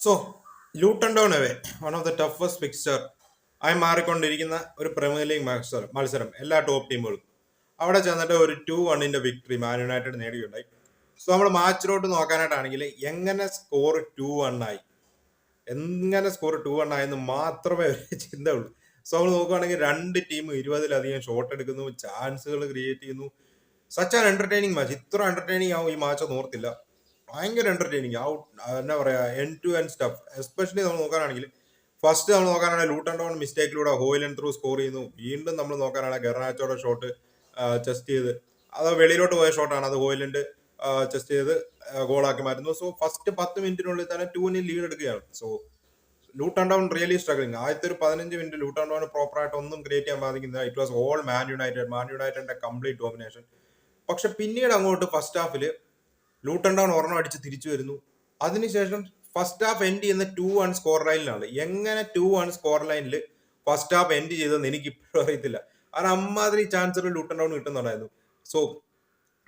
So Luton Town away one of the toughest picture ആയി മാറിക്കൊണ്ടിരിക്കുന്ന ഒരു പ്രീമിയർ ലീഗ് മത്സരം മത്സരം എല്ലാ ടോപ്പ് ടീമുകളും അവിടെ ചെന്നിട്ട് ഒരു ടു വണ്ണിന്റെ വിക്ടറി മാൻ യുണൈറ്റഡ് നേടുകയുണ്ടായി സോ നമ്മൾ മാച്ചിലോട്ട് നോക്കാനായിട്ടാണെങ്കിൽ എങ്ങനെ സ്കോർ ടു ആയി? എങ്ങനെ സ്കോർ ടു ആയെന്ന് മാത്രമേ ഒരു ചിന്ത ഉള്ളൂ സോ നമ്മൾ നോക്കുകയാണെങ്കിൽ രണ്ട് ടീം ഇരുപതിലധികം ഷോട്ട് എടുക്കുന്നു ചാൻസുകൾ ക്രിയേറ്റ് ചെയ്യുന്നു. സച്ച് ആൻ എന്റർടൈനിങ് മാച്ച് ഇത്ര എന്റർടൈനിങ് ആവും ഈ മാച്ച് നോർത്തില്ല ഭയങ്കര എന്റർടൈനിങ് ഔട്ട് എന്താ പറയാ end to end stuff especially നമ്മൾ നോക്കാനാണെങ്കിൽ ഫസ്റ്റ് നമ്മൾ നോക്കാനാണെങ്കിൽ ലൂട്ട് ആൻഡ് ഡൗൺ മിസ്റ്റേക്കിലൂടെ ഹോയിൽ എൻ ത്രൂ സ്കോർ ചെയ്യുന്നു. വീണ്ടും നമ്മൾ നോക്കാനാണെങ്കിൽ ഗെർണാച്ചോടെ ഷോട്ട് ചെസ്റ്റ് ചെയ്ത് അത് വെളിയിലോട്ട് പോയ ഷോട്ടാണ് അത് ഹോയിലൻഡ് ചെസ്റ്റ് ചെയ്ത് ഗോളാക്കി മാറ്റുന്നു. സോ ഫസ്റ്റ് പത്ത് മിനിറ്റിനുള്ളിൽ തന്നെ ടൂവിന് ലീഡ് എടുക്കുകയാണ്. So Luton Town really struggling ആദ്യത്തെ ഒരു പതിനഞ്ച് minute loot and Town proper ആയിട്ട് ഒന്നും ക്രിയേറ്റ് ചെയ്യാൻ സാധിക്കുന്നില്ല it was all Man United Man യുണൈറ്റഡിന്റെ കംപ്ലീറ്റ് ഡോമിനേഷൻ പക്ഷെ പിന്നീട് അങ്ങോട്ട് ഫസ്റ്റ് ഹാഫിൽ ലൂട്ടൺ ടൗൺ ഒരെണ്ണം അടിച്ച് തിരിച്ചു വരുന്നു. അതിനുശേഷം ഫസ്റ്റ് ഹാഫ് എൻഡ് ചെയ്യുന്ന ടു വൺ സ്കോർ ലൈനിലാണ് എങ്ങനെ ടു വൺ സ്കോർ ലൈനിൽ ഫസ്റ്റ് ഹാഫ് എൻഡ് ചെയ്തതെന്ന് എനിക്ക് ഇപ്പോഴും അറിയത്തില്ല. കാരണം അമ്മാതിരി ചാൻസുകൾ ലൂട്ടൺ ടൗൺ കിട്ടുന്നുണ്ടായിരുന്നു. സോ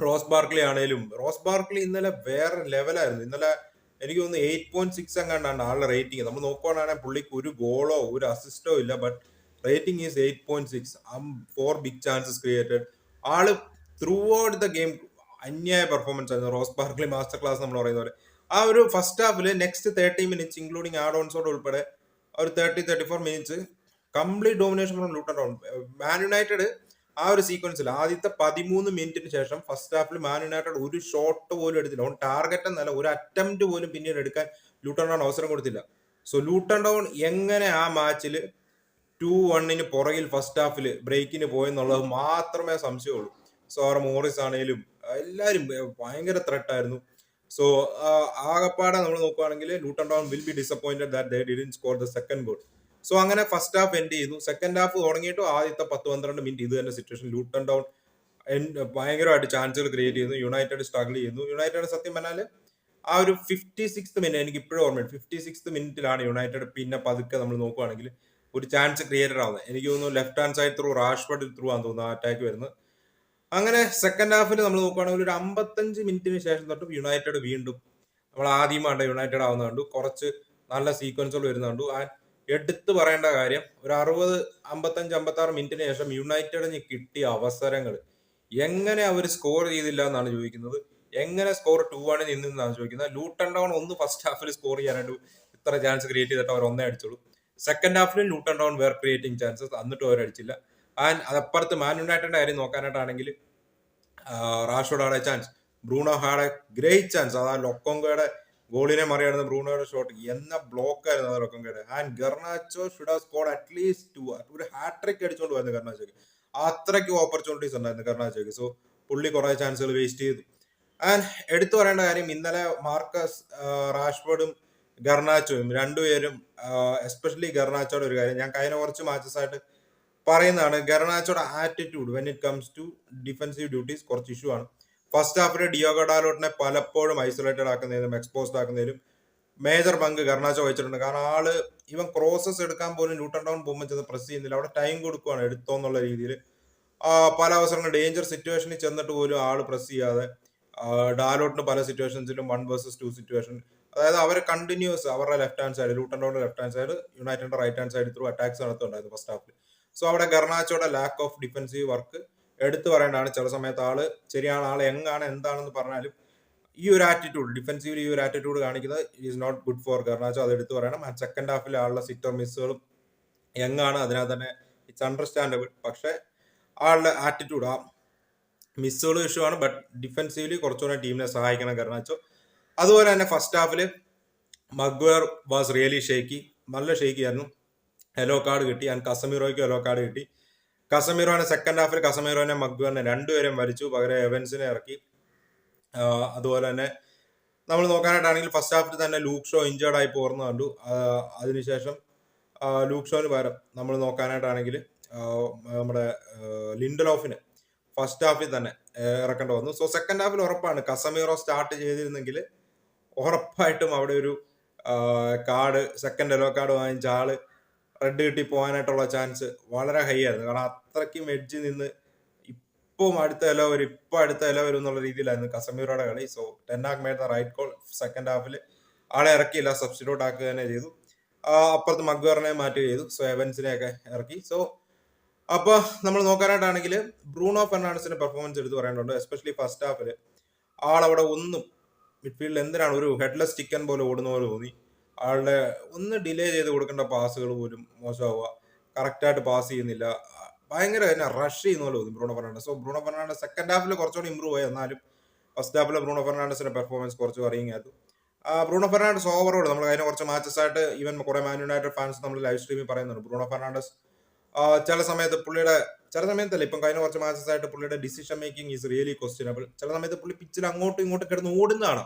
റോസ് ബാർക്ലി ആണേലും റോസ് ബാർക്ലി ഇന്നലെ വേറെ ലെവലായിരുന്നു ഇന്നലെ എനിക്ക് തോന്നുന്നു എയ്റ്റ് പോയിന്റ് സിക്സ് എങ്ങാണ്ടാണ് ആളുടെ റേറ്റിംഗ് നമ്മൾ നോക്കുകയാണെങ്കിൽ പുള്ളിക്ക് ഒരു ഗോളോ ഒരു അസിസ്റ്റോ ഇല്ല but rating is eight point six four big chances created all throughout the game അന്യായ പെർഫോമൻസ് ആയിരുന്നു. റോസ് ബാർക്ലി മാസ്റ്റർ ക്ലാസ് നമ്മൾ പറയുന്ന പോലെ. ആ ഒരു ഫസ്റ്റ് ഹാഫിൽ next thirty minutes including add ഓൺസോട് ഉൾപ്പെടെ ഒരു thirty thirty four minutes complete domination from Luton Town Man United ആ ഒരു സീക്വൻസിൽ ആദ്യത്തെ പതിമൂന്ന് മിനിറ്റിന് ശേഷം ഫസ്റ്റ് ഹാഫിൽ മാൻ യുണൈറ്റഡ് ഒരു ഷോട്ട് പോലും എടുത്തില്ല. ഓൺ ടാർഗറ്റ് എന്നല്ല ഒരു അറ്റംപ്റ്റ് പോലും പിന്നീട് എടുക്കാൻ ലൂട്ടൺ ടൗൺ അവസരം കൊടുത്തില്ല. സോ ലൂട്ടൺ ഡൗൺ എങ്ങനെ ആ മാച്ചിൽ ടു വണ്ണിന് പുറകിൽ ഫസ്റ്റ് ഹാഫിൽ ബ്രേക്കിന് പോയെന്നുള്ളത് മാത്രമേ സംശയമുള്ളൂ. സോ ആർ മോറിസ് ആണെങ്കിലും എല്ലാവരും ഭയങ്കര ത്രെട്ടായിരുന്നു സോ ആകപ്പാടെ നമ്മൾ നോക്കുകയാണെങ്കിൽ Luton Town will be disappointed that they didn't score the second goal so അങ്ങനെ ഫസ്റ്റ് ഹാഫ് എൻഡ് ചെയ്യുന്നു. സെക്കൻഡ് ഹാഫ് തുടങ്ങിയിട്ട് ആദ്യത്തെ പത്ത് പന്ത്രണ്ട് മിനിറ്റ് ഇത് തന്നെ സിറ്റുവേഷൻ ലൂട്ടൺ ടൗൺ ഭയങ്കരമായിട്ട് ചാൻസുകൾ ക്രിയേറ്റ് ചെയ്യുന്നു. യുണൈറ്റഡ് സ്ട്രഗിൾ ചെയ്യുന്നു. യുണൈറ്റഡ് സത്യം പറഞ്ഞാൽ ആ ഒരു ഫിഫ്റ്റി സിക്സ് മിനിറ്റ് എനിക്ക് ഇപ്പോഴും ഓർമ്മ ഫിഫ്റ്റി സിക്സ് മിനിറ്റിലാണ് യുണൈറ്റഡ് പിന്നെ പതുക്കെ നമ്മൾ നോക്കുകയാണെങ്കിൽ ഒരു ചാൻസ് ക്രിയേറ്റഡ് ആവുന്നത്. എനിക്ക് തോന്നുന്നു left hand side through Rashford through ആണെന്ന് തോന്നുന്നു അറ്റാക്ക് വരുന്നത്. അങ്ങനെ സെക്കൻഡ് ഹാഫിൽ നമ്മൾ നോക്കുകയാണെങ്കിൽ ഒരു അമ്പത്തഞ്ച് മിനിറ്റിന് ശേഷം തൊട്ട് യുണൈറ്റഡ് വീണ്ടും നമ്മൾ ആദ്യമായിട്ട് യുണൈറ്റഡ് ആവുന്ന കണ്ടു. കുറച്ച് നല്ല സീക്വൻസുകൾ വരുന്ന കണ്ടു. ആ എടുത്തു പറയേണ്ട കാര്യം ഒരു അറുപത് അമ്പത്തഞ്ച് അമ്പത്താറ് മിനിറ്റിന് ശേഷം യുണൈറ്റഡിന് കിട്ടിയ അവസരങ്ങൾ എങ്ങനെ അവർ സ്കോർ ചെയ്തില്ല എന്നാണ് ചോദിക്കുന്നത്. എങ്ങനെ സ്കോർ ടു വണ്ണിൽ നിന്നാണ് ചോദിക്കുന്നത്. ലൂട്ടൺ ഡൗൺ ഒന്ന് ഫസ്റ്റ് ഹാഫിൽ സ്കോർ ചെയ്യാനായിട്ട് ഇത്ര ചാൻസ് ക്രിയേറ്റ് ചെയ്തിട്ട് അവർ ഒന്നേ അടിച്ചുള്ളൂ second Hafil Luton Town were creating chances എന്നിട്ടും അവർ ആൻഡ് അതപ്പുറത്ത് മാൻ യുണൈറ്റഡിന്റെ കാര്യം നോക്കാനായിട്ടാണെങ്കിൽ റാഷോഡ് ആടെ chance Bruno had great chance അതാ ലൊക്കോങ്കയുടെ ഗോളിനെ മറിയാടുന്ന ബ്രൂണോയുടെ ഷോട്ട് എന്ന ബ്ലോക്ക് ആയിരുന്നു അത് ലൊക്കോങ്കയുടെ. And Garnacho should have scored at least two ഒരു ഹാട്രിക് അടിച്ചുകൊണ്ട് വന്നു ഗർണാച്ചോക്ക്. അത്രയ്ക്കും ഓപ്പർച്യൂണിറ്റീസ് ഉണ്ടായിരുന്നു ഗർണാച്ചോക്ക്. സോ പുള്ളി കുറെ ചാൻസുകൾ വേസ്റ്റ് ചെയ്തു. ആൻഡ് എടുത്തു പറയേണ്ട കാര്യം ഇന്നലെ മാർക്കസ് റാഷ്ഫോർഡും ഗർണാച്ചോയും രണ്ടുപേരും എസ്പെഷ്യലി ഗർണാച്ചോയുടെ ഒരു കാര്യം. ഞാൻ കഴിഞ്ഞ കുറച്ച് മാച്ചസ് ആയിട്ട് പറയുന്നതാണ് ഗർണാച്ചോടെ attitude when it comes to defensive duties കുറച്ച് ഇഷ്യൂ ആണ്. ഫസ്റ്റ് ഹാഫിൽ ഡിയോഗ ഡാലോട്ടിനെ പലപ്പോഴും ഐസൊലേറ്റഡ് ആക്കുന്നതിലും എക്സ്പോസ്ഡ് ആക്കുന്നതിലും മേജർ പങ്ക് ഗർണാച്ചോ വഹിച്ചിട്ടുണ്ട്. കാരണം ആൾ ഇവൻ ക്രോസസ് എടുക്കാൻ പോലും ന്യൂട്ടൺ ടൗൺ പോകുമ്പോൾ ചെന്ന് പ്രസ് ചെയ്യുന്നില്ല. അവിടെ ടൈം കൊടുക്കുവാണ് എടുത്തോ എന്നുള്ള രീതിയിൽ പല അവസരങ്ങൾ ഡേഞ്ചർ സിറ്റുവേഷനിൽ ചെന്നിട്ട് പോലും ആൾ പ്രസ് ചെയ്യാതെ ഡാലോട്ടിന് പല സിറ്റുവേഷൻസിലും വൺ വേഴ്സസ് ടു സിറ്റുവേഷൻ അതായത് അവർ കണ്ടിന്യൂസ് അവരുടെ ലെഫ്റ്റ് ഹാൻഡ് സൈഡ് ലൂട്ടൺ ഡൗണിന്റെ ലെഫ്റ്റ് ഹാൻഡ് സൈഡ് യുണൈറ്റഡിന്റെ right hand side through attacks നടത്തുന്നുണ്ടായിരുന്നു first ഹാഫിൽ സോ അവിടെ ഗർണാച്ചോടെ ലാക്ക് ഓഫ് ഡിഫൻസീവ് വർക്ക് എടുത്തു പറയേണ്ടതാണ് ചില സമയത്ത് ആൾ. ശരിയാണ് ആൾ എങ്ങാണ് എന്താണെന്ന് പറഞ്ഞാലും ഈ ഒരു ആറ്റിറ്റ്യൂഡ് ഡിഫൻസീവിൽ ഈ ഒരു ആറ്റിറ്റ്യൂഡ് കാണിക്കുന്നത് is not good for Garnacho. അത് എടുത്തു പറയണം. സെക്കൻഡ് ഹാഫിൽ ആളുടെ സിറ്റോ മിസ്സുകളും എങ്ങാണ് അതിനകത്ത് തന്നെ ഇറ്റ്സ് അണ്ടർസ്റ്റാൻഡബിൾ പക്ഷേ ആളുടെ ആറ്റിറ്റ്യൂഡ് ആ മിസ്സുകളും ഇഷ്യൂ ആണ്. ബട്ട് ഡിഫൻസീവ്ലി കുറച്ചുകൂടെ ടീമിനെ സഹായിക്കണം ഗർണാച്ചോ. അതുപോലെ തന്നെ ഫസ്റ്റ് ഹാഫിൽ മഗ്വർ വാസ് റിയലി ഷേക്കി നല്ല ഷേക്കി ആയിരുന്നു. യെല്ലോ കാർഡ് കിട്ടി. ആൻഡ് കസമീറോയ്ക്ക് യെല്ലോ കാർഡ് കിട്ടി. കസമീറോനെ സെക്കൻഡ് ഹാഫിൽ കസമീറോനെ മഗ്വറിനെ രണ്ടുപേരും വരച്ചു പകരം എവൻസിനെ ഇറക്കി. അതുപോലെ തന്നെ നമ്മൾ നോക്കാനായിട്ടാണെങ്കിൽ ഫസ്റ്റ് ഹാഫിൽ തന്നെ ലൂക്ക് ഷോ ഇഞ്ചേർഡ് ആയി പോർന്നു കണ്ടു. അതിനുശേഷം ലൂക്ക് ഷോന് പകരം നമ്മൾ നോക്കാനായിട്ടാണെങ്കിൽ നമ്മുടെ ലിൻഡലോഫിന് ഫസ്റ്റ് ഹാഫിൽ തന്നെ ഇറക്കേണ്ടി വന്നു. സോ സെക്കൻഡ് ഹാഫിൽ ഉറപ്പാണ് കസമീറോ സ്റ്റാർട്ട് ചെയ്തിരുന്നെങ്കിൽ ഉറപ്പായിട്ടും അവിടെ ഒരു കാർഡ് സെക്കൻഡ് യെല്ലോ കാർഡ് വാങ്ങിച്ച ആൾ റെഡ് കിട്ടി പോകാനായിട്ടുള്ള ചാൻസ് വളരെ ഹൈ ആയിരുന്നു. കാരണം അത്രയ്ക്കും എഡ്ജ് നിന്ന് ഇപ്പം അടുത്ത ഇല വരും ഇപ്പം അടുത്ത ഇല വരും എന്നുള്ള രീതിയിലായിരുന്നു കസമീറോടെ കളി. So Ten Hag made the right call second ഹാഫിൽ ആളെ ഇറക്കിയില്ല. സബ്സ്റ്റിറ്റ്യൂട്ട് ആക്കുക തന്നെ ചെയ്തു അപ്പുറത്ത് മഗ്വറിനെ മാറ്റുക ചെയ്തു. സോ എവൻസിനെ ഒക്കെ ഇറക്കി. സോ അപ്പോൾ നമ്മൾ നോക്കാനായിട്ടാണെങ്കിൽ ബ്രൂണോ ഫെർണാണ്ടസിന്റെ പെർഫോമൻസ് എടുത്ത് പറയേണ്ടത് എസ്പെഷ്യലി ഫസ്റ്റ് ഹാഫിൽ ആളവിടെ ഒന്നും മിഡ്ഫീൽഡിൽ എന്തിനാണ് ഒരു ഹെഡ്ലെസ് ചിക്കൻ പോലെ ഓടുന്ന പോലെ തോന്നി. ആളുടെ ഒന്ന് ഡിലേ ചെയ്ത് കൊടുക്കേണ്ട പാസുകൾ പോലും മോശമാവുക. കറക്റ്റായിട്ട് പാസ് ചെയ്യുന്നില്ല. ഭയങ്കര തന്നെ റഷ് ചെയ്യുന്ന പോലെ തോന്നി Bruno Fernandes. So Bruno Fernandes second ഹാഫിൽ കുറച്ചുകൂടി ഇമ്പ്രൂവ് ആയി. എന്നാലും ഫസ്റ്റ് ഹാഫിൽ ബ്രൂണോ ഫെർണാണ്ടസിന്റെ പെർഫോമൻസ് കുറച്ച് ആ, ബ്രൂണോ ഫെർണാണ്ടസ് ഓവറോൾ നമ്മൾ കഴിഞ്ഞ കുറച്ച് മാച്ചസ് ആയിട്ട് ഈവൻ കുറെ മാൻ യുണൈറ്റഡ് ഫാൻസ് നമ്മൾ ലൈവ് സ്ട്രീമിൽ പറയുന്നുണ്ട്. ബ്രൂണോ ഫെർണാണ്ടസ് ചില സമയത്ത് പുള്ളിയുടെ ചില സമയത്തല്ല ഇപ്പം കഴിഞ്ഞ കുറച്ച് മാച്ചസ് ആയിട്ട് പുള്ളിയുടെ decision making is really questionable ചില സമയത്ത് പുള്ളി പിച്ചിൽ അങ്ങോട്ടും ഇങ്ങോട്ടും കിടന്ന് ഓടുന്നതാണ്.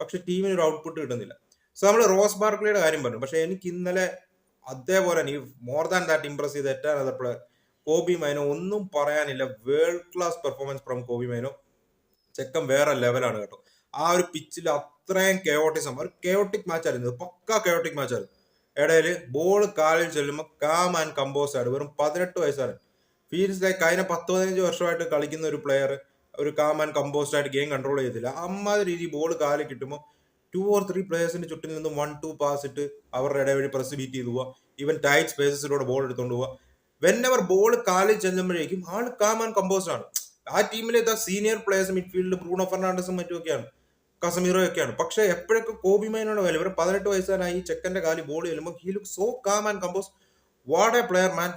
പക്ഷെ ടീമിന് ഒരു ഔട്ട്പുട്ട് കിട്ടുന്നില്ല. സോ നമ്മൾ റോസ് ബാർക്ലിയുടെ കാര്യം പറഞ്ഞു. പക്ഷെ എനിക്ക് ഇന്നലെ അതേപോലെ ഈ മോർ ദാൻ ദാറ്റ് ഇംപ്രസ് ചെയ്ത് ഏറ്റവും അതപ്പോൾ കോബി മൈനോ ഒന്നും പറയാനില്ല. World class performance from Kobbie Mainoo. ചെക്കൻ വേറെ ലെവലാണ് കേട്ടോ. ആ ഒരു പിച്ചിൽ അത്രയും കെയോട്ടിസം ഒരു കെയോട്ടിക് മാച്ച് ആയിരുന്നു. പക്ക കെയോട്ടിക് മാച്ച് ആയിരുന്നു. ഇടയിൽ ബോൾ കാലിൽ ചെല്ലുമ്പോൾ കാം ആൻഡ് കമ്പോസ് ആയിട്ട് വെറും പതിനെട്ട് വയസ്സാണ്. ഫീൽസ് ലൈക്ക് കഴിഞ്ഞ പത്ത് പതിനഞ്ച് വർഷമായിട്ട് കളിക്കുന്ന ഒരു പ്ലെയർ ഒരു കാം ആൻഡ് കമ്പോസ്ഡ് ആയിട്ട് ഗെയിം കൺട്രോൾ ചെയ്തില്ല. അമ്മാതിരി രീതി ബോൾ കാലിൽ കിട്ടുമ്പോൾ ടു ഓർ ത്രീ പ്ലേയേഴ്സിന്റെ ചുറ്റിൽ നിന്നും വൺ ടു പാസ് ഇട്ട് അവരുടെ ഇടവഴി പ്രസ് ബീറ്റ് ചെയ്തു പോവുക ഈവൻ ടൈറ്റ് സ്പേസസിലൂടെ ബോൾ എടുത്തുകൊണ്ട് പോവുക വെൻ അവർ ബോൾ കാലിൽ ചെല്ലുമ്പോഴേക്കും ആൾ കാം ആൻഡ് കമ്പോസ്ഡ് ആണ്. ആ ടീമിലെ സീനിയർ പ്ലേയേഴ്സ് മിഡ്ഫീൽഡ് ബ്രൂണോ ഫെർണാണ്ടസും മറ്റുമൊക്കെയാണ്. കസമീറോ ഒക്കെയാണ്. പക്ഷെ എപ്പോഴൊക്കെ കോബി മൈനോട് വില ഇവർ പതിനെട്ട് വയസ്സാനായി ചെക്കന്റെ കാലിൽ ബോൾ ചെല്ലുമ്പോൾ he look so calm and compose what a player man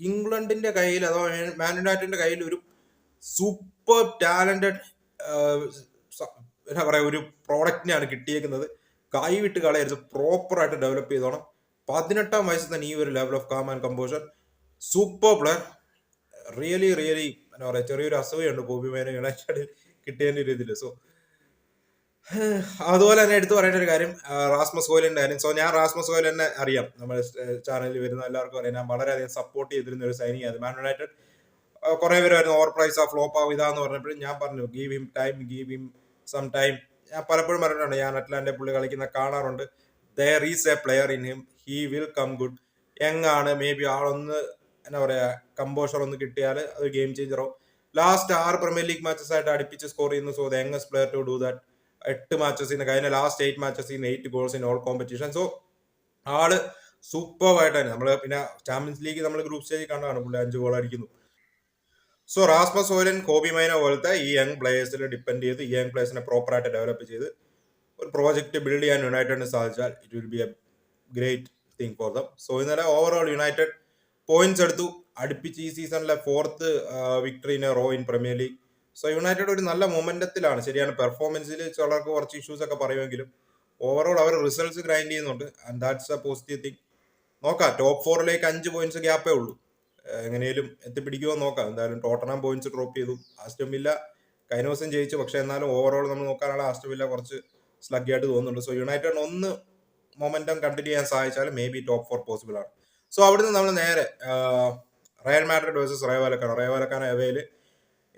ഇംഗ്ലണ്ടിന്റെ കയ്യിൽ അഥവാ മാൻ യുണൈറ്റഡിന്റെ കയ്യിൽ ഒരു സൂപ്പർ ടാലന്റഡ് എന്താ പറയുക ഒരു പ്രോഡക്റ്റിനെയാണ് കിട്ടിയേക്കുന്നത്. കൈ വിട്ട് കളയരുത് പ്രോപ്പറായിട്ട് ഡെവലപ്പ് ചെയ്തോണം. പതിനെട്ടാം വയസ്സിൽ തന്നെ ഈ ഒരു level of calm and composure super player really really എന്താ പറയുക ചെറിയൊരു അസൂയുണ്ട് ബോബി മേന യുണൈറ്റഡ് കിട്ടിയതിന്റെ ഒരു ഇതിൽ. സോ അതുപോലെ തന്നെ എടുത്തു പറയേണ്ട ഒരു കാര്യം റാസ്മസ് ഗോയലിന്റെ കാര്യം. സോ ഞാൻ റാസ്മസ് ഗോയലിനെ അറിയാം. നമ്മുടെ ചാനലിൽ വരുന്ന എല്ലാവർക്കും അറിയാം. ഞാൻ വളരെയധികം സപ്പോർട്ട് ചെയ്തിരുന്ന ഒരു സൈനിങ് ആയിരുന്നു മാൻ യുണൈറ്റഡ് കുറേ പേര് വരുന്നു ഓവർ പ്രൈസ് ആ ഫ്ലോപ്പ് ആവും ഇതാന്ന് പറഞ്ഞപ്പോഴും ഞാൻ പറഞ്ഞു give him time give him some time ഞാൻ പലപ്പോഴും പറഞ്ഞിട്ടുണ്ട് ഞാൻ അറ്റ്ലാന്റെ പുള്ളി കളിക്കുന്ന കാണാറുണ്ട്. There is a player in him he will come good young ആണ് മേ ബി ആളൊന്ന് എന്താ പറയാ കമ്പോഷർ ഒന്ന് കിട്ടിയാൽ അത് ഗെയിം ചേഞ്ചറോ ലാസ്റ്റ് ആറ് പ്രീമിയർ ലീഗ് മാച്ചസ് ആയിട്ട് അടുപ്പിച്ച് സ്കോർ ചെയ്യുന്നു so the youngest player to do that എട്ട് മാച്ചസ് ഇന്ന് കഴിഞ്ഞ ലാസ്റ്റ് എയ്റ്റ് മാച്ചസ് ഇന്ന് eight goals in all competition so all super ആയിട്ടാണ്. നമ്മൾ പിന്നെ ചാമ്പ്യൻസ് ലീഗ് നമ്മൾ ഗ്രൂപ്പ് സ്റ്റേജിൽ കണ്ടതാണ് പുള്ളി അഞ്ച് ഗോൾ അടിക്കുന്നു. സോ റാസ്മസ് ഓയിലൻ കോബി മൈന പോലത്തെ ഈ യങ് പ്ലേയേഴ്സിൽ ഡിപ്പെൻഡ് ചെയ്ത് ഈ യങ് പ്ലേയേഴ്സിനെ പ്രോപ്പറായിട്ട് ഡെവലപ്പ് ചെയ്ത് ഒരു പ്രോജക്റ്റ് ബിൽഡ് ചെയ്യാൻ യുണൈറ്റഡിന് സാധിച്ചാൽ it will be a great thing for them so ഇന്നലെ ഓവറോൾ യുണൈറ്റഡ് പോയിന്റ്സ് എടുത്തു. അടുപ്പിച്ച് ഈ സീസണിലെ fourth victory row in Premier League so United ഒരു നല്ല മൊമെന്റത്തിലാണ് ശരിയാണ് പെർഫോമൻസിൽ ചിലർക്ക് കുറച്ച് ഇഷ്യൂസ് ഒക്കെ പറയുമെങ്കിലും ഓവറോൾ അവർ റിസൾട്ട്സ് ഗ്രൈൻഡ് ചെയ്യുന്നുണ്ട്. And that's a positive thing നോക്കാം ടോപ്പ് ഫോറിലേക്ക് അഞ്ച് പോയിന്റ്സ് ഗ്യാപ്പേ ഉള്ളൂ. എങ്ങനെയും എത്തിപ്പിടിക്കുമോ നോക്കാം. എന്തായാലും ടോട്ടനാം പോയിന്റ്സ് ഡ്രോപ്പ് ചെയ്തു. ആസ്റ്റമില്ല കൈനോസം ജയിച്ചു. പക്ഷെ എന്നാലും ഓവറോൾ നമ്മൾ നോക്കാനുള്ള ആസ്റ്റമില്ല കുറച്ച് സ്ലഗ്ഗായിട്ട് തോന്നുന്നുണ്ട്. സോ യുണൈറ്റഡ് ഒന്ന് മൊമെന്റം കണ്ടിന്യൂ ചെയ്യാൻ സാധിച്ചാൽ may be top four possible ആണ്. സോ അവിടുന്ന് നമ്മൾ നേരെ റയൽ മാഡ്രിഡ് വേഴ്സസ് റയവാലക്കാണ് റയവാലക്കാണ് അവയിൽ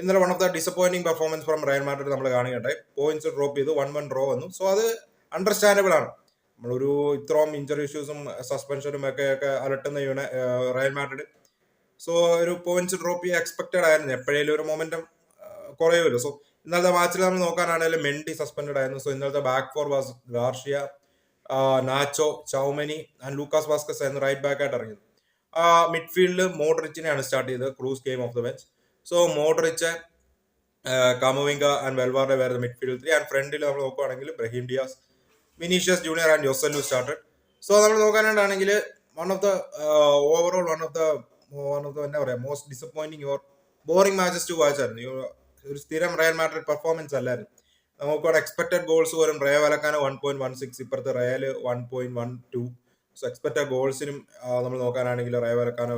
ഇന്നലെ one of the disappointing performance from Real Madrid നമ്മൾ കാണുകട്ടെ പോയിന്റ്സ് ഡ്രോപ്പ് ചെയ്തു. വൺ വൺ ഡ്രോ വന്നു. സോ അത് അണ്ടർസ്റ്റാൻഡബിൾ ആണ്. നമ്മളൊരു ഇത്രയും ഇഞ്ചറി ഇഷ്യൂസും സസ്പെൻഷനും ഒക്കെ ഒക്കെ അലട്ടുന്ന യുണൈ റയൽ മാഡ്രിഡ് സോ ഒരു പോയിന്റ്സ് ഡ്രോപ്പ് ചെയ്യാൻ എക്സ്പെക്റ്റഡ് ആയിരുന്നു. എപ്പോഴേലും ഒരു മൊമെന്റം കുറയുമല്ലോ. സോ ഇന്നലത്തെ മാച്ചിൽ നമ്മൾ നോക്കാനാണെങ്കിലും മെൻഡി സസ്പെൻഡ് ആയിരുന്നു. സോ ഇന്നലത്തെ back four was Garcia Nacho Tchouameni and Lucas Vazquez ആയിരുന്നു റൈറ്റ് ബാക്ക് ആയിട്ട് ഇറങ്ങിയത്. മിഡ്ഫീൽഡിൽ മോഡറിച്ചിനെയാണ് സ്റ്റാർട്ട് ചെയ്തത്. Kroos game off the bench so Modric Camavinga and വെൽവാറിന്റെ വേറെ മിഡ്ഫീൽഡ് ത്രീ ആൻഡ് ഫ്രണ്ടിൽ നമ്മൾ നോക്കുവാണെങ്കിൽ Brahim Diaz Vinicius Junior and Joselu started so നമ്മൾ നോക്കാനായിട്ടാണെങ്കിൽ one of the overall one of the എന്താ പറയാ most disappointing or boring matches to watch ആയിരുന്നു ഒരു സ്ഥിരം റയൽ മാഡ്രിഡ് പെർഫോമൻസ് അല്ലായിരുന്നു. നമുക്ക് എക്സ്പെക്ടഡ് ഗോൾസ് പോലും റയ വലക്കാന് വൺ പോയിന്റ് വൺ സിക്സ് ഇപ്പുറത്തെ Real one point one two so expected ഗോൾസിനും നമ്മൾ നോക്കാനാണെങ്കിൽ റയ വലക്കാനോ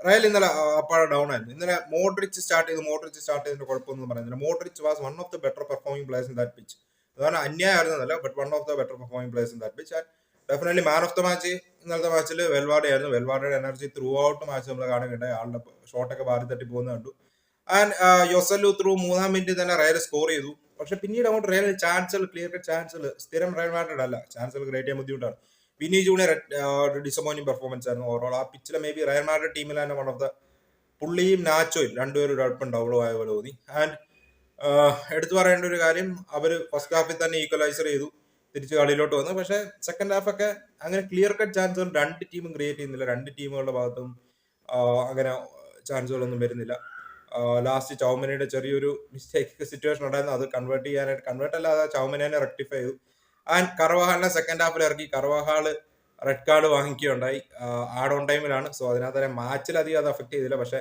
റയൽ ഇന്നലെ അപ്പാടെ ഡൗൺ ആയിരുന്നു. ഇന്നലെ മോഡ്രിച്ച് സ്റ്റാർട്ട് ചെയ്ത് മോഡ്രിച്ച് സ്റ്റാർട്ട് ചെയ്തതിന്റെ കുഴപ്പമൊന്നും പറയുന്നില്ല. Modric was one of the better performing players in that pitch അതാണ് അന്യായിരുന്നല്ല but one of the better performing players in that pitch and definitely man of the match ഇന്നലത്തെ മാച്ചിൽ Valverde ആയിരുന്നു. വെൽവാർഡയുടെ energy throughout match നമ്മൾ കാണുകയുണ്ടായി ആളുടെ ഷോട്ടൊക്കെ ബാറി തട്ടി പോകുന്ന കണ്ടു. ആൻഡ് യൊസലു ത്രൂ മൂന്നാം മിനിറ്റ് തന്നെ റയൽ സ്കോർ ചെയ്തു. പക്ഷെ പിന്നീട് അങ്ങോട്ട് റയൽ ചാൻസൽ ക്ലിയർ ചാൻസൽ സ്ഥിരം റയൽ മാഡ്രിഡ് അല്ല. ചാൻസൽ ക്രിയേറ്റ് ചെയ്യാൻ ബുദ്ധിമുട്ടാണ്. വിനി ജൂണിയർ ഡിസപ്പോയിന്റിംഗ് പെർഫോമൻസ് ആയിരുന്നു ഓവറോൾ ആ പിച്ചിലെ മേ ബി റയൽ മാഡ്രിഡ് ടീമിൽ തന്നെ വൺ ഓഫ് ദ പുള്ളിയും നാച്ചോയും രണ്ടുപേരും ഒരു അടുപ്പം ഡൗളോ ആയ പോലെ തോന്നി. ആൻഡ് എടുത്തു പറയേണ്ട ഒരു കാര്യം അവർ ഫസ്റ്റ് ഹാഫിൽ തന്നെ ഈക്വലൈസർ ചെയ്തു. തിരിച്ച് കളിയിലോട്ട് വന്നു. പക്ഷെ സെക്കൻഡ് ഹാഫ് ഒക്കെ അങ്ങനെ ക്ലിയർ കട്ട് ചാൻസുകൾ രണ്ട് ടീമും ക്രിയേറ്റ് ചെയ്യുന്നില്ല. രണ്ട് ടീമുകളുടെ ഭാഗത്തും അങ്ങനെ ചാൻസുകളൊന്നും വരുന്നില്ല. ലാസ്റ്റ് ചൗമനയുടെ ചെറിയൊരു മിസ്റ്റേക്ക് സിറ്റുവേഷൻ ഉണ്ടായിരുന്നു. അത് കൺവേർട്ട് ചെയ്യാനായിട്ട് കൺവേർട്ട് അല്ലാതെ ചൗമനെ റെക്ടിഫൈ ചെയ്തു. ആൻഡ് കർവാഹാളിനെ സെക്കൻഡ് ഹാഫിൽ ഇറക്കി. കർവഹാൾ റെഡ് കാർഡ് വാങ്ങിക്കുകയുണ്ടായി. ആഡ് ഓൺ ടൈമിലാണ് സോ അതിനകത്ത് തന്നെ മാച്ചിൽ അധികം അത് അഫക്ട് ചെയ്തില്ല. പക്ഷെ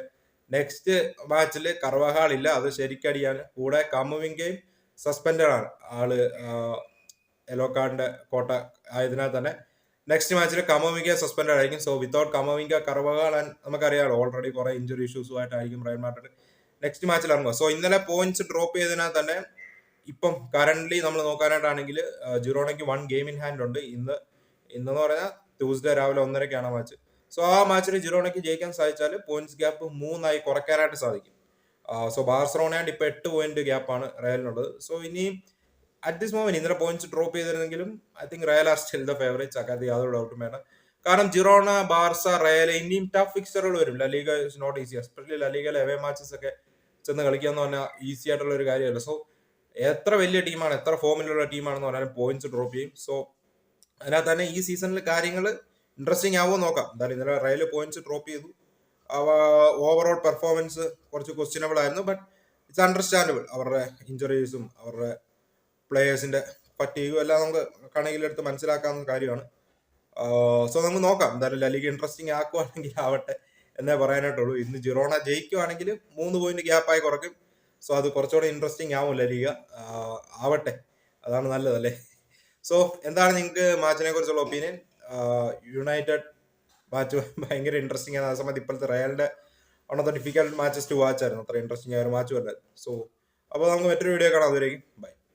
നെക്സ്റ്റ് മാച്ചിൽ കർവഹാൾ ഇല്ല അത് ശരിക്കടിയാണ്. കൂടെ കമ്മുവിങ്കയും സസ്പെൻഡഡ് ആണ്. ആൾ യെല്ലോ കാർഡിന്റെ കോട്ട ആയതിനാൽ തന്നെ നെക്സ്റ്റ് മാച്ചിൽ കമോവിങ്ക സസ്പെൻഡ് ആയിരിക്കും. സോ വിത്തൗട്ട് കമോവിങ്ക കറവകൾ ആൻഡ് നമുക്കറിയാലോ ഓൾറെഡി കുറെ ഇഞ്ചുറി ഇഷ്യൂസുമായിട്ടായിരിക്കും റയൽ മാഡ്രിഡ് നെക്സ്റ്റ് മാച്ചിൽ ഇറങ്ങുക. സോ ഇന്നലെ പോയിന്റ്സ് ഡ്രോപ്പ് ചെയ്തതിനാൽ തന്നെ ഇപ്പം കറന്റ് നമ്മൾ നോക്കാനായിട്ടാണെങ്കിൽ ജിറോണയ്ക്ക് വൺ ഗെയിം ഇൻ ഹാൻഡ് ഉണ്ട്. ഇന്ന് ഇന്നെന്ന് പറഞ്ഞാൽ ട്യൂസ്ഡേ രാവിലെ ഒന്നരക്കാണ് മാച്ച് സോ ആ മാച്ചിൽ ജിറോണയ്ക്ക് ജയിക്കാൻ സാധിച്ചാൽ പോയിന്റ്സ് ഗ്യാപ്പ് മൂന്നായി കുറയ്ക്കാനായിട്ട് സാധിക്കും. സോ ബാർസറോണയാണ്ട് ഇപ്പൊ എട്ട് പോയിന്റ് ഗ്യാപ്പാണ് റയലിനുള്ളത് സോ ഇനിയും അറ്റ് ദിസ് മോമെന്റ് ഇന്നലെ points drop ചെയ്തിരുന്നെങ്കിലും I think Real are still the favourite അക്കാര്യത്തിൽ യാതൊരു ഡൗട്ടും വേണം കാരണം ജിറോണ ബാർസ റയൽ ഇനിയും ടഫ് ഫിക്സറുകൾ വരും. LaLiga is not easy especially ലലീഗയിലെ away matches ഒക്കെ ചെന്ന് കളിക്കുക എന്ന് പറഞ്ഞാൽ ഈസി ആയിട്ടുള്ള ഒരു കാര്യമല്ല. സോ എത്ര വലിയ ടീമാണ് എത്ര ഫോമിലുള്ള ടീമാണെന്ന് പറഞ്ഞാലും പോയിന്റ്സ് ഡ്രോപ്പ് ചെയ്യും. സോ അതിനകത്ത് തന്നെ ഈ സീസണിൽ കാര്യങ്ങൾ ഇൻട്രസ്റ്റിംഗ് ആവുമോ നോക്കാം. എന്തായാലും ഇന്നലെ റയൽ പോയിന്റ്സ് ഡ്രോപ്പ് ചെയ്തു. അവ ഓവറോൾ പെർഫോമൻസ് കുറച്ച് ക്വസ്റ്റ്യനബിൾ ആയിരുന്നു. ബട്ട് ഇറ്റ്സ് അണ്ടർസ്റ്റാൻഡബിൾ അവരുടെ ഇഞ്ചുറീസും അവരുടെ പ്ലേയേഴ്സിന്റെ പറ്റിയും എല്ലാം നമുക്ക് കണക്കിലെടുത്ത് മനസ്സിലാക്കാവുന്ന കാര്യമാണ്. സോ നമുക്ക് നോക്കാം. എന്തായാലും ലലിക ഇൻട്രസ്റ്റിംഗ് ആക്കുവാണെങ്കിൽ ആവട്ടെ എന്നേ പറയാനായിട്ടുള്ളൂ. ഇന്ന് ജിറോണ ജയിക്കുവാണെങ്കിൽ മൂന്ന് പോയിന്റ് ഗ്യാപ്പായി കുറയ്ക്കും. സോ അത് കുറച്ചുകൂടെ ഇൻട്രസ്റ്റിംഗ് ആവും ലലിക ആവട്ടെ. അതാണ് നല്ലതല്ലേ? സോ എന്താണ് നിങ്ങൾക്ക് മാച്ചിനെ കുറിച്ചുള്ള ഒപ്പീനിയൻ യുണൈറ്റഡ് മാച്ച് ഭയങ്കര ഇൻട്രസ്റ്റിംഗ് ആണ്. ആ സമയത്ത് ഇപ്പോഴത്തെ റയലിന്റെ one of difficult matches to watch ആയിരുന്നു. അത്ര ഇൻട്രസ്റ്റിംഗ് ആയ ഒരു മാച്ചും അല്ല. സോ അപ്പോൾ നമുക്ക് മറ്റൊരു വീഡിയോ കാണാം. അതുവരേക്കും. ബൈ